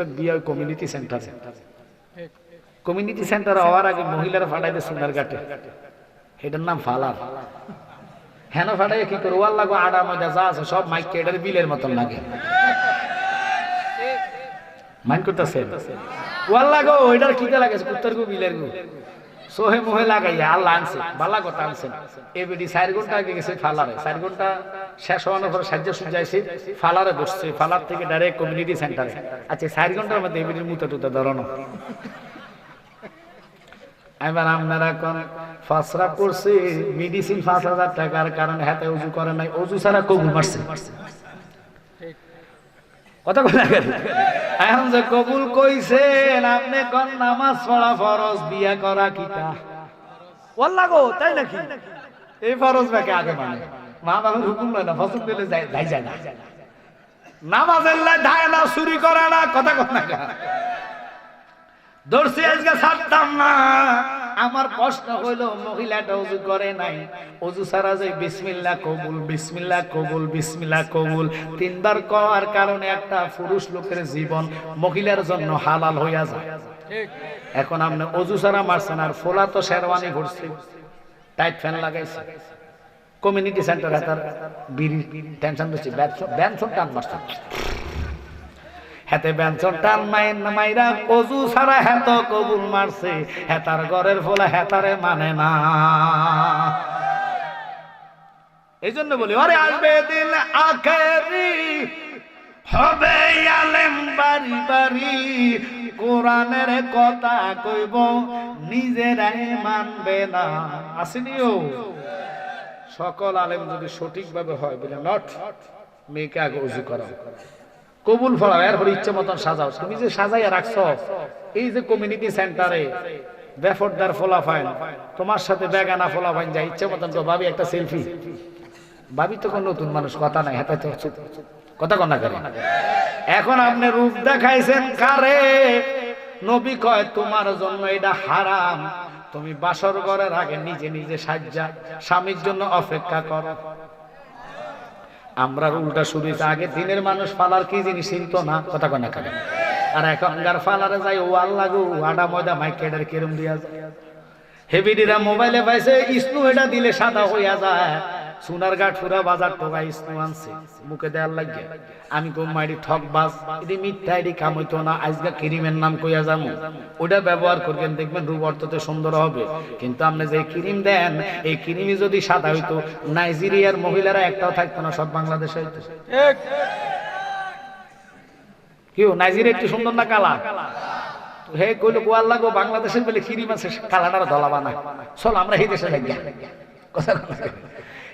লোকের বিয়ে community centre community centre হওয়ার আগে মহিলারা ফাটাইতে সোনার ঘাটে। এটার নাম ফালার হেন ফাটাই কি করব? লাগো আডা মজা যা আছে সব মাইক কেডার বিলের মতন লাগে। মাইন করতেছে? ওয়ার লাগো ওইটার কিতে লাগে, কুত্তার গো, বিলের গু। সোহে মোহে লাগাইয়া আল্লাহ আনছে, বালা কথা আনছেন এবিডি চার ঘণ্টা আগে গেছে ফালারে, চার ঘণ্টা শেষ হওয়ানোর পর সাহায্য সুজাইছে ফালারে বসছে, ফালার থেকে ডাইরেক্ট কমিউনিটি সেন্টারে আচ্ছা চার ঘণ্টার মধ্যে এবিডির মুতা টুতা ধরানো এবার আপনারা কোন ফাসরা করছে মেডিসিন পাঁচ হাজার টাকার কারণে হাতে উজু করে নাই অজু ছাড়া কবুল মারছে। কথা কথা এখন যে কবুল কইছেন আপনি কন নামাজ পড়া ফরজ বিয়া করা কিতা বললা গো তাই নাকি? এই ফরজ নাকি আগে মানে। মা বাবার হুকুম নয় না ফসল দিলে যাই যাই যায় না। নামাজের লাই ধায় না চুরি করে না কথা কথা দর্শি আজকে ছাড়তাম না। আমার প্রশ্ন হইল, মহিলাটা অজু করে নাই। অজু ছাড়া যে বিসমিল্লাহ কবুল বিসমিল্লাহ কবুল বিসমিল্লাহ কবুল। তিনবার করার কারণে একটা পুরুষ লোকের জীবন মহিলার জন্য হালাল হইয়া যায়। এখন আপনি অজু ছাড়া মারছেন আর ফোলা তো শেরওয়ানি ঘুরছে। টাইট ফ্যান লাগাইছে। কমিউনিটি সেন্টার হাতার বিড়ি টেনশন বেশি। ব্যানসন টান মারছেন হেতে ব্যঞ্জন টান মাইন মাইরা অজু ছাড়া হেত কবুল মারছে। হেতার ঘরের ফলে হেতারে মানে না। এই জন্য বলি আরে আসবে দিন আখেরি, হবে আলেম বাড়ি বাড়ি। কোরআনের কথা কইব, নিজেরাই মানবে না। আসেনিও সকল আলেম যদি সঠিকভাবে হয়, বলে, নট, মেয়েকে আগে উজু করা কবুল ফলাও এরপর ইচ্ছে মতন সাজাও। তুমি যে সাজাইয়া রাখছো, এই যে কমিউনিটি সেন্টারে বেফরদার ফলাফাইন তোমার সাথে বেগানা ফলাফাইন যা ইচ্ছে মতন তো ভাবি একটা সেলফি ভাবি তো কোন নতুন মানুষ, কথা নাই হাতে কথা কনা করে এখন আপনি রূপ দেখাইছেন কারে? নবী কয়, তোমার জন্য এটা হারাম। তুমি বাসর ঘরের আগে নিজে নিজে সাজ্জা, স্বামীর জন্য অপেক্ষা করো। আমরা উল্টা শুরুতে আগে দিনের মানুষ পালার কি জিনিস? চিনত না, কথা কয় না আর আর এখনকার ফালারে যাই ও আল্লাহ গো, আডা ময়দা মাইকেডার কেরম দিয়া যায়। হেবিডিরা মোবাইলে পাইছে ইসনু এটা দিলে সাদা হইয়া যায়। সোনার গাঠ ফুরা বাজার টোকা ইসনু আনছে মুখে দেওয়ার লাগে আমি কম মাইডি ঠক বাস এটি মিথ্যা এটি কাম হইতো না আজকে ক্রিমের নাম কইয়া যাব ওটা ব্যবহার করবেন দেখবেন রূপ অর্থতে সুন্দর হবে। কিন্তু আপনি যে ক্রিম দেন এই ক্রিমই যদি সাদা হইতো নাইজেরিয়ার মহিলারা একটাও থাকতো না সব বাংলাদেশে হইতো। কেউ নাইজেরিয়া একটু সুন্দর না কালা? হে কইল গোয়াল লাগো বাংলাদেশের বলে কিরিম আছে কালাটার ধলাবা না। চল আমরা এই দেশে যাই কথা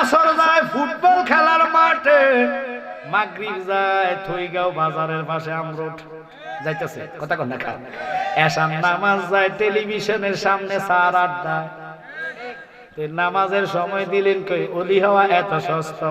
আসর যায় ফুটবল খেলার মাঠে। মাগরিব যায় থইগাঁও বাজারের পাশে আমরোড যাইতেছে, কথা কথা খা। এসান নামাজ যায় টেলিভিশনের সামনে সার আড্ডা। নামাজের সময় দিলেন কই? অলি হওয়া এত সস্তা।